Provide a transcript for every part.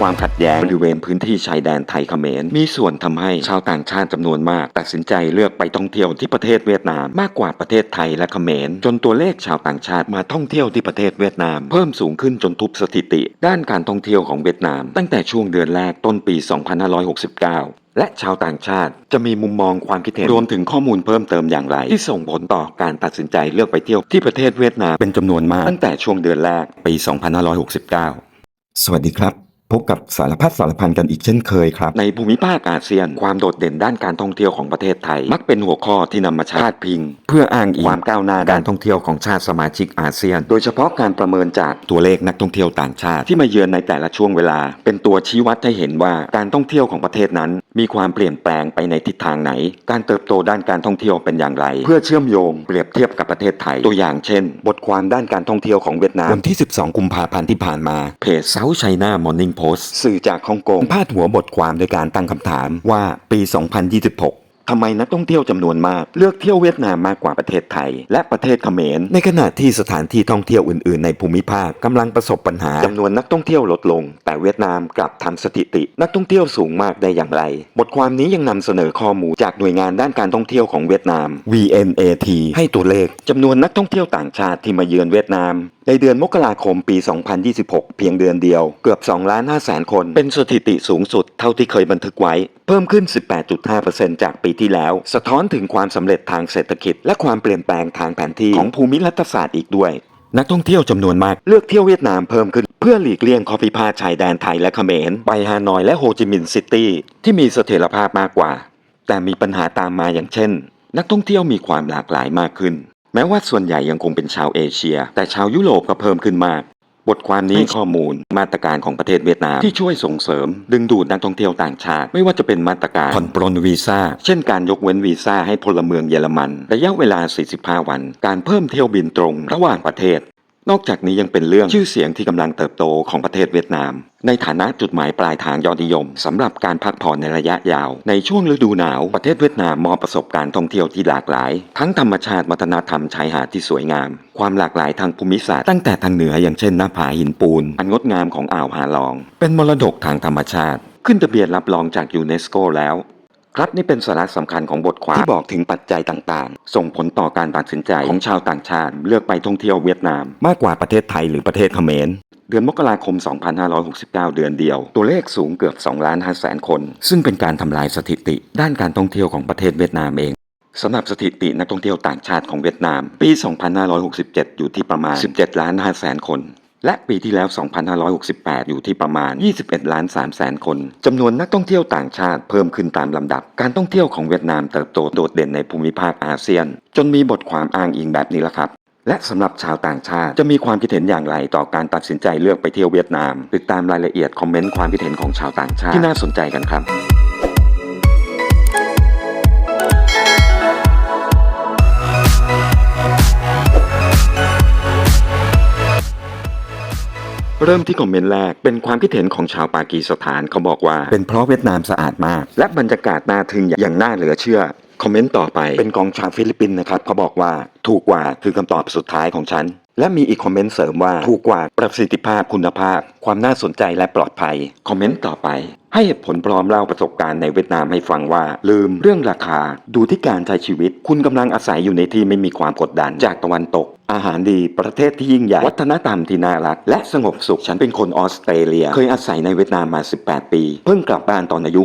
ความขัดแย้งบริเวณพื้นที่ชายแดนไทยเขมร มีส่วนทำให้ชาวต่างชาติจำนวนมาก ตัดสินใจเลือกไปท่องเที่ยวที่ประเทศเวียดนามมากกว่าประเทศไทยและเขมร จนตัวเลขชาวต่างชาติมาท่องเที่ยวที่ประเทศเวียดนาม เพิ่มสูงขึ้นจนทุบสถิติ ด้านการท่องเที่ยวของเวียดนาม ตั้งแต่ช่วงเดือนแรกต้นปี 2569และชาวต่างชาติจะมีมุมมองความคิดเห็นรวมถึงข้อมูลเพิ่มเติมอย่างไร ที่ส่งผลต่อการตัดสินใจเลือกไปเที่ยวที่ประเทศเวียดนามเป็นจำนวนมาก ตั้งแต่ช่วงเดือนแรกปี 2569 สวัสดีครับ พบกับสารพัดสารพันกันอีกเช่นเคยครับ ในภูมิภาคอาเซียน ความโดดเด่นด้านการท่องเที่ยวของประเทศไทย มักเป็นหัวข้อที่นำมาใช้พาดพิง เพื่ออ้างอิงความก้าวหน้าการท่องเที่ยวของชาติสมาชิกอาเซียน โดยเฉพาะการประเมินจากตัวเลขนักท่องเที่ยวต่างชาติ ที่มาเยือนในแต่ละช่วงเวลา เป็นตัวชี้วัดให้เห็นว่าการท่องเที่ยวของประเทศนั้น มีความเปลี่ยนแปลงไปในทิศทางไหน การเติบโตด้านการท่องเที่ยวเป็นอย่างไร เพื่อเชื่อมโยง เปรียบเทียบกับประเทศไทยตัวอย่างเช่น บทความด้านการท่องเที่ยวของเวียดนามวันที่ 12 กุมภาพันธ์ที่ผ่านมาเพจ South China Morning Post สื่อจากฮ่องกงพาดหัวบทความโดยการตั้งคำถามว่าปี 2026 ทำไมนักท่องเที่ยวจำนวนมากเลือกเที่ยวเวียดนามมากกว่าประเทศไทย และประเทศเขมร ในขณะที่สถานที่ท่องเที่ยวอื่น ๆ ในภูมิภาคกำลังประสบปัญหาจำนวนนักท่องเที่ยวลดลง แต่เวียดนามกลับทำสถิติ นักท่องเที่ยวสูงมากได้อย่างไร บทความนี้ยังนำเสนอข้อมูลจากหน่วยงานด้านการท่องเที่ยวของเวียดนาม VNAT ให้ตัวเลขจำนวนนักท่องเที่ยวต่างชาติที่มาเยือนเวียดนามในเดือนมกราคมปี 2026 เพียงเดือนเดียวเกือบ2ล้าน5แสนคน เป็นสถิติสูงสุดเท่าที่เคยบันทึกไว้ เพิ่มขึ้น 18.5%จากปีที่แล้ว สะท้อนถึงความสำเร็จทางเศรษฐกิจ และความเปลี่ยนแปลงทางแผนที่ของภูมิรัฐศาสตร์อีกด้วยนักท่องเที่ยวจำนวนมากเลือกเที่ยวเวียดนามเพิ่มขึ้น เพื่อหลีกเลี่ยงข้อพิพาทชายแดนไทยและเขมร ไปฮานอยและโฮจิมินห์ซิตี้ที่มีเสถียรภาพมากกว่า แต่มีปัญหาตามมาอย่างเช่น นักท่องเที่ยวมีความหลากหลายมากขึ้น แม้ว่าส่วนใหญ่ยังคงเป็นชาวเอเชีย แต่ชาวยุโรปก็เพิ่มขึ้นมาก บทความนี้ให้ข้อมูลมาตรการของประเทศเวียดนาม ที่ช่วยส่งเสริม ดึงดูดนักท่องเที่ยวต่างชาติ ไม่ว่าจะเป็นมาตรการผ่อนปรนวีซ่า เช่นการยกเว้นวีซ่าให้พลเมืองเยอรมัน ระยะเวลา 45 วัน การเพิ่มเที่ยวบินตรง ระหว่างประเทศ นอกจากนี้ยังเป็นเรื่องชื่อเสียงที่กำลังเติบโตของประเทศเวียดนาม ในฐานะจุดหมายปลายทางยอดนิยมสำหรับการพักผ่อนในระยะยาว ในช่วงฤดูหนาวประเทศเวียดนามมอบประสบการณ์ท่องเที่ยวที่หลากหลาย ทั้งธรรมชาติวัฒนธรรมชายหาดที่สวยงาม ความหลากหลายทางภูมิศาสตร์ตั้งแต่ทางเหนืออย่างเช่นหน้าผาหินปูน อันงดงามของอ่าวฮาลอง เป็นมรดกทางธรรมชาติ ขึ้นทะเบียนรับรองจากยูเนสโกแล้ว รับนี่เป็นสาระสำคัญของบทความที่บอกถึงปัจจัยต่างๆ ส่งผลต่อการตัดสินใจของชาวต่างชาติ เลือกไปท่องเที่ยวเวียดนาม มากกว่าประเทศไทยหรือประเทศเขมรเดือนมกราคม 2569 เดือนเดียว ตัวเลขสูงเกือบ2ล้าน5แสนคน ซึ่งเป็นการทำลายสถิติ ด้านการท่องเที่ยวของประเทศเวียดนามเองสำหรับสถิตินักท่องเที่ยวต่างชาติของเวียดนาม ปี 2567 อยู่ที่ประมาณ 17ล้าน5แสนคน และปีที่แล้ว 2568 อยู่ที่ประมาณ 21 ล้าน3แสนคน จำนวนนักท่องเที่ยวต่างชาติเพิ่มขึ้นตามลำดับ การท่องเที่ยวของเวียดนามเติบโตโดดเด่นในภูมิภาคอาเซียน จนมีบทความอ้างอิงแบบนี้ละครับ และสำหรับชาวต่างชาติจะมีความคิดเห็นอย่างไรต่อการตัดสินใจเลือกไปเที่ยวเวียดนาม ติดตามรายละเอียดคอมเมนต์ความคิดเห็นของชาวต่างชาติที่น่าสนใจกันครับ เริ่มที่คอมเมนต์แรกเป็นความคิดเห็นของชาวปากีสถานเขาบอกว่า เป็นเพราะเวียดนามสะอาดมาก และบรรยากาศน่าทึ่งอย่างน่าเหลือเชื่อคอมเมนต์ต่อไปเป็นกองชาวฟิลิปปินส์นะครับเขาบอกว่าถูกกว่าคือคำตอบสุดท้ายของฉัน และมีอีกคอมเมนต์เสริมว่า ถูกกว่าประสิทธิภาพคุณภาพ ความน่าสนใจและปลอดภัย คอมเมนต์ต่อไป ให้เหตุผลพร้อมเล่าประสบการณ์ในเวียดนามให้ฟังว่า ลืมเรื่องราคา ดูที่การใช้ชีวิต คุณกำลังอาศัยอยู่ในที่ไม่มีความกดดันจากตะวันตก อาหารดี ประเทศที่ยิ่งใหญ่ วัฒนธรรมที่น่ารัก และสงบสุข ฉันเป็นคนออสเตรเลีย เคยอาศัยในเวียดนามมา 18 ปี เพิ่งกลับบ้านตอนอายุ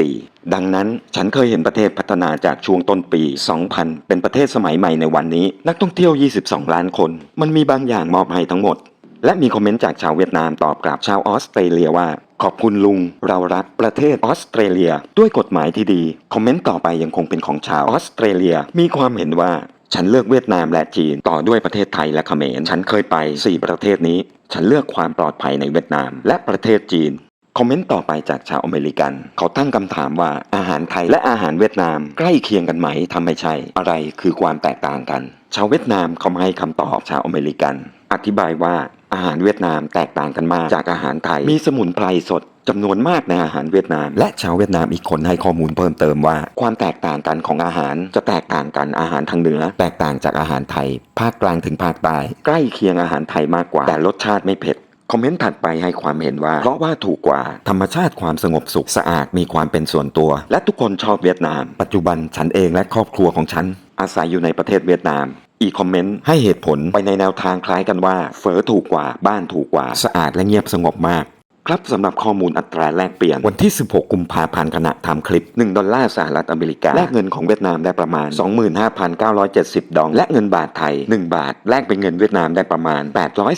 64 ดังนั้นฉันเคยเห็นประเทศพัฒนาจากช่วงต้นปี 2000 เป็นประเทศสมัยใหม่ในวันนี้ นักท่องเที่ยว 22 ล้านคน มันมีบางอย่างมอบให้ทั้งหมด และมีคอมเมนต์จากชาวเวียดนามตอบกลับชาวออสเตรเลียว่า ขอบคุณลุง เรารักประเทศออสเตรเลีย ด้วยกฎหมายที่ดี คอมเมนต์ต่อไปยังคงเป็นของชาวออสเตรเลีย มีความเห็นว่าฉันเลือกเวียดนามและจีนต่อด้วยประเทศไทยและเขมร ฉันเคยไป 4 ประเทศนี้ ฉันเลือกความปลอดภัยในเวียดนาม และประเทศจีน คอมเมนต์ต่อไปจากชาวอเมริกัน เขาตั้งคำถามว่าอาหารไทยและอาหารเวียดนาม ใกล้เคียงกันไหมทำไม่ใช่ อะไรคือความแตกต่างกัน ชาวเวียดนามเขาให้คำตอบชาวอเมริกัน อธิบายว่า อาหารเวียดนามแตกต่างกันมากจากอาหารไทย มีสมุนไพรสดจำนวนมากในอาหารเวียดนาม และชาวเวียดนามอีกคนให้ข้อมูลเพิ่มเติมว่า ความแตกต่างกันของอาหารจะแตกต่างกันอาหารทางเหนือ แตกต่างจากอาหารไทย ภาคกลางถึงภาคใต้ใกล้เคียงอาหารไทยมากกว่า แต่รสชาติไม่เผ็ดคอมเมนต์ถัดไปให้ความเห็นว่า เพราะว่าถูกกว่า ธรรมชาติความสงบสุขสะอาดมีความเป็นส่วนตัว และทุกคนชอบเวียดนาม ปัจจุบันฉันเองและครอบครัวของฉัน อาศัยอยู่ในประเทศเวียดนาม อีกคอมเมนต์ให้เหตุผลไปในแนวทางคล้ายกันว่าเฟอถูกกว่าบ้านถูกกว่า สะอาดและเงียบสงบมาก ครับสำหรับข้อมูลอัตราแลกเปลี่ยน วันที่ 16 กุมภาพันธ์ขณะทำคลิป 1 ดอลลาร์สหรัฐอเมริกา แลกเงินของเวียดนามได้ประมาณ 25,970 ดอง และเงินบาทไทย 1 บาท แลกเป็นเงินเวียดนามได้ประมาณ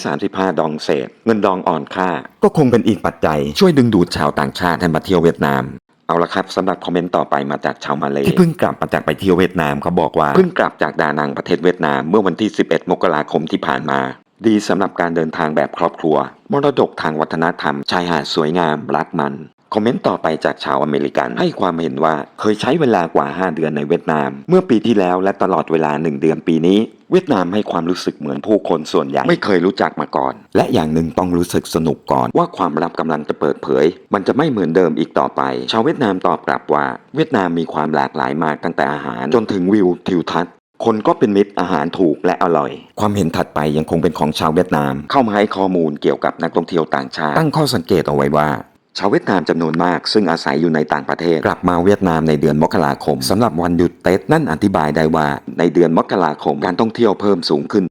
835 ดองเศษ เงินดองอ่อนค่า ก็คงเป็นอีกปัจจัยช่วยดึงดูดชาวต่างชาติให้มาเที่ยวเวียดนาม เอาละครับสำหรับคอมเมนต์ต่อไปมาจากชาวมาเลยที่เพิ่งกลับมาจากไปเที่ยวเวียดนามเขาบอกว่าเพิ่งกลับจากดานังประเทศเวียดนามเมื่อวันที่ 11 มกราคมที่ผ่านมา ดีสำหรับการเดินทางแบบครอบครัว มรดกทางวัฒนธรรมชายหาดสวยงามรักมัน คอมเมนต์ต่อไปจากชาวอเมริกันให้ความเห็นว่าเคยใช้เวลากว่า 5 เดือนในเวียดนาม เมื่อปีที่แล้วและตลอดเวลา 1 เดือนปีนี้ เวียดนามให้ความรู้สึกเหมือนผู้คนส่วนใหญ่ไม่เคยรู้จักมาก่อน และอย่างหนึ่งต้องรู้สึกสนุกก่อนว่าความลับกำลังจะเปิดเผย มันจะไม่เหมือนเดิมอีกต่อไป ชาวเวียดนามตอบกลับว่า เวียดนามมีความหลากหลายมากตั้งแต่อาหาร จนถึงวิวทิวทัศน์คนก็เป็นมิตรอาหารถูกและอร่อย ความเห็นถัดไปยังคงเป็นของชาวเวียดนาม เข้ามาให้ข้อมูลเกี่ยวกับนักท่องเที่ยวต่างชาติ ตั้งข้อสังเกตเอาไว้ว่า ชาวเวียดนามจำนวนมาก ซึ่งอาศัยอยู่ในต่างประเทศ กลับมาเวียดนามในเดือนมกราคมสำหรับวันหยุดเต็ดนั่นอธิบายได้ว่า ในเดือนมกราคมการท่องเที่ยวเพิ่มสูงขึ้น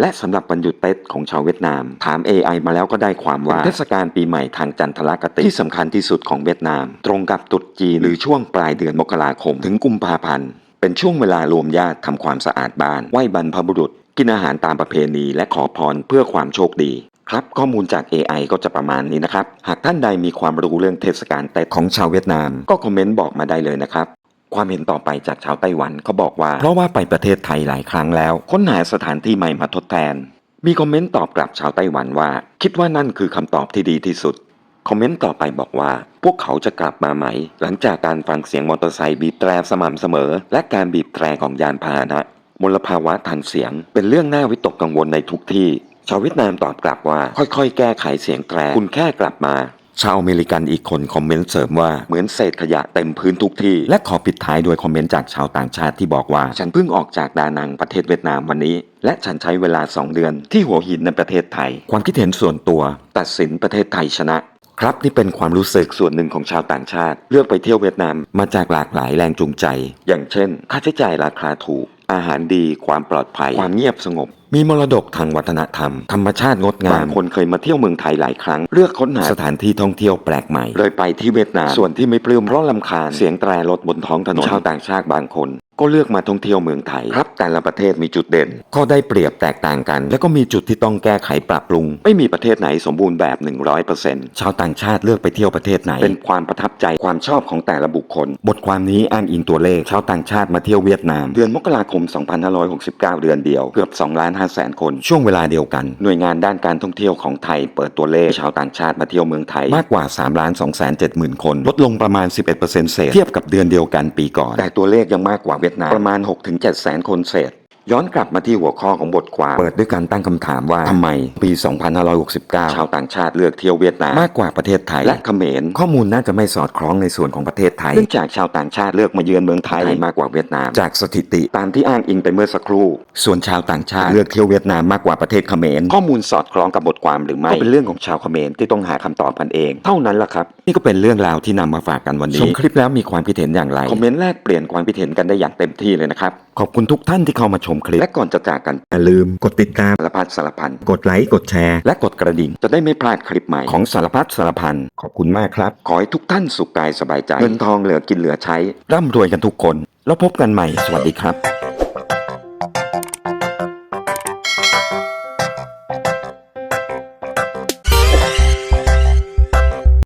และสำหรับวันหยุดเต็ดของชาวเวียดนาม ถาม AI มาแล้วก็ได้ความว่าเป็นเทศกาลปีใหม่ทางจันทรคติที่สำคัญที่สุดของเวียดนาม ตรงกับตรุษจีนหรือช่วงปลายเดือนมกราคม ถึงกุมภาพันธ์เป็นช่วงเวลารวมญาติทำความสะอาดบ้านไหว้บรรพบุรุษ กินอาหารตามประเพณี และขอพรเพื่อความโชคดี ครับข้อมูลจาก AI ก็จะประมาณนี้นะครับ หากท่านใดมีความรู้เรื่องเทศกาลเต็ดของชาวเวียดนาม ก็คอมเมนต์บอกมาได้เลยนะครับ ความเห็นต่อไปจากชาวไต้หวันเขาบอกว่า เพราะว่าไปประเทศไทยหลายครั้งแล้ว ค้นหาสถานที่ใหม่มาทดแทน มีคอมเมนต์ตอบกลับชาวไต้หวันว่า คิดว่านั่นคือคำตอบที่ดีที่สุด คอมเมนต์ต่อไปบอกว่า พวกเขาจะกลับมาไหม หลังจากการฟังเสียงมอเตอร์ไซค์บีบแตรสม่ำเสมอ และการบีบแตรของยานพาหนะมลภาวะทางเสียง เป็นเรื่องน่าวิตกกังวลในทุกที่ ชาวเวียดนามตอบกลับว่า ค่อยๆ แก้ไขเสียงแตรคุณแค่กลับมาชาวอเมริกันอีกคนคอมเมนต์เสริมว่าเหมือนเศษขยะเต็มพื้นทุกที่ และขอปิดท้ายด้วยคอมเมนต์จากชาวต่างชาติที่บอกว่า ฉันเพิ่งออกจากดานังประเทศเวียดนามวันนี้ และฉันใช้เวลา 2 เดือนที่หัวหินในประเทศไทย ความคิดเห็นส่วนตัว ตัดสินประเทศไทยชนะ ครับนี่เป็นความรู้สึกส่วนหนึ่งของชาวต่างชาติ เลือกไปเที่ยวเวียดนามมาจากหลากหลายแรงจูงใจ อย่างเช่น ค่าใช้จ่ายราคาถูก อาหารดี ความปลอดภัย ความเงียบสงบ มีมรดกทางวัฒนธรรม ธรรมชาติงดงามบางคนเคยมาเที่ยวเมืองไทยหลายครั้ง เลือกค้นหาสถานที่ท่องเที่ยวแปลกใหม่ เลยไปที่เวียดนาม ส่วนที่ไม่ปลื้มเพราะลำคาญ เสียงแตรรถบนท้องถนน ชาวต่างชาติบางคน ก็เลือกมาท่องเที่ยวเมืองไทยครับแต่ละประเทศมีจุดเด่นก็ได้เปรียบแตกต่างกัน และก็มีจุดที่ต้องแก้ไขปรับปรุง ไม่มีประเทศไหนสมบูรณ์แบบ 100%ชาวต่างชาติเลือกไปเที่ยวประเทศไหน เป็นความประทับใจความชอบของแต่ละบุคคล บทความนี้อ้างอิงตัวเลขชาวต่างชาติมาเที่ยวเวียดนาม เดือนมกราคม 2569 เดือนเดียวเกือบ2ล้าน5แสนคน ช่วงเวลาเดียวกัน หน่วยงานด้านการท่องเที่ยวของไทย เปิดตัวเลขชาวต่างชาติมาเที่ยวเมืองไทยมากกว่า3ล้าน2แสน7หมื่นคน ลดลงประมาณ 11%เศษเทียบกับเดือนเดียวกันปีก่อน แต่ตัวเลขยังมากกว่าเวียดนามประมาณ 6-7แสนคนเศษ ย้อนกลับมาที่หัวข้อของบทความ เปิดด้วยการตั้งคำถามว่าทำไมปี 2569 ชาวต่างชาติเลือกเที่ยวเวียดนามมากกว่าประเทศไทย และเขมร ข้อมูลน่าจะไม่สอดคล้องในส่วนของประเทศไทยเนื่องจากชาวต่างชาติเลือกมาเยือนเมืองไทยมากกว่าเวียดนาม จากสถิติตามที่อ้างอิงไปเมื่อสักครู่ ส่วนชาวต่างชาติเลือกเที่ยวเวียดนามมากกว่าประเทศเขมร ข้อมูลสอดคล้องกับบทความหรือไม่ก็เป็นเรื่องของชาวเขมรที่ต้องหาคำตอบกันเอง เท่านั้นแหละครับ นี่ก็เป็นเรื่องราวที่นำมาฝากกันวันนี้ชมคลิปแล้วมีความคิดเห็นอย่างไรคอมเมนต์แลกเปลี่ยนความคิดเห็นกันได้อย่างเต็มที่เลยนะครับ ขอบคุณทุกท่านที่เข้ามาชมคลิป และก่อนจะจากกันอย่าลืมกดติดตามสารพัดสารพัน กดไลค์กดแชร์ และกดกระดิ่ง จะได้ไม่พลาดคลิปใหม่ของสารพัดสารพัน ขอบคุณมากครับ ขอให้ทุกท่านสุขกายสบายใจ เงินทองเหลือกินเหลือใช้ ร่ำรวยกันทุกคน แล้วพบกันใหม่ สวัสดีครับ